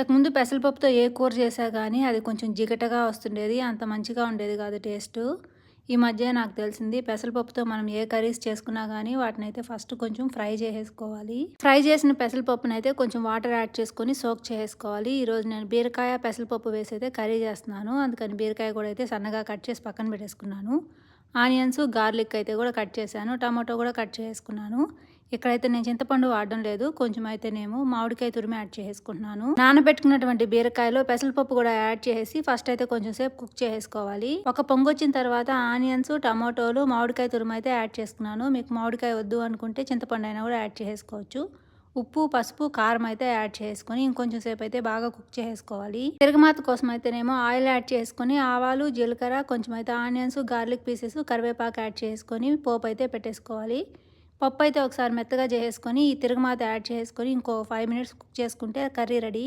ఇంతకుముందు పెసరపప్పుతో ఏ కూర చేసా కానీ అది కొంచెం జిగటగా వస్తుండేది అంత మంచిగా ఉండేది కాదు టేస్ట్. ఈ మధ్య నాకు తెలిసింది పెసరపప్పుతో మనం ఏ కర్రీస్ చేసుకున్నా కానీ వాటిని అయితే ఫస్ట్ కొంచెం ఫ్రై చేసేసుకోవాలి. ఫ్రై చేసిన పెసరపప్పును అయితే కొంచెం వాటర్ యాడ్ చేసుకొని సోక్ చేసుకోవాలి ఈరోజు నేను బీరకాయ పెసరపప్పు వేసి అయితే కర్రీ చేస్తున్నాను. అందుకని బీరకాయ కూడా అయితే సన్నగా కట్ చేసి పక్కన పెట్టేసుకున్నాను. ఆనియన్స్ గార్లిక్ అయితే కూడా కట్ చేశాను. టమాటో కూడా కట్ చేసుకున్నాను. ఇక్కడైతే నేను చింతపండు వాడడం లేదు. కొంచెం అయితేనేమో మామిడికాయ తురిమి యాడ్ చేసుకుంటున్నాను. నానబెట్టుకున్నటువంటి బీరకాయలో పెసరపప్పు కూడా యాడ్ చేసి ఫస్ట్ అయితే కొంచెం సేపు కుక్ చేసుకోవాలి. ఒక పొంగు వచ్చిన తర్వాత ఆనియన్స్ టమాటోలు మామిడికాయ తురిమి అయితే యాడ్ చేసుకున్నాను. మీకు మామిడికాయ వద్దు అనుకుంటే చింతపండు అయినా కూడా యాడ్ చేసుకోవచ్చు. ఉప్పు పసుపు కారం అయితే యాడ్ చేసుకొని ఇంకొంచెం సేపు అయితే బాగా కుక్ చేసుకోవాలి. తిరగమాత కోసం అయితేనేమో ఆయిల్ యాడ్ చేసుకొని ఆవాలు జీలకర్ర కొంచెం అయితే ఆనియన్స్ గార్లిక్ పీసెస్ కరివేపాకు యాడ్ చేసుకొని పోపు అయితే పెట్టేసుకోవాలి. పప్పు అయితే ఒకసారి మెత్తగా చేసుకొని ఈ తిరగమాత యాడ్ చేసుకొని ఇంకో ఫైవ్ మినిట్స్ కుక్ చేసుకుంటే కర్రీ రెడీ.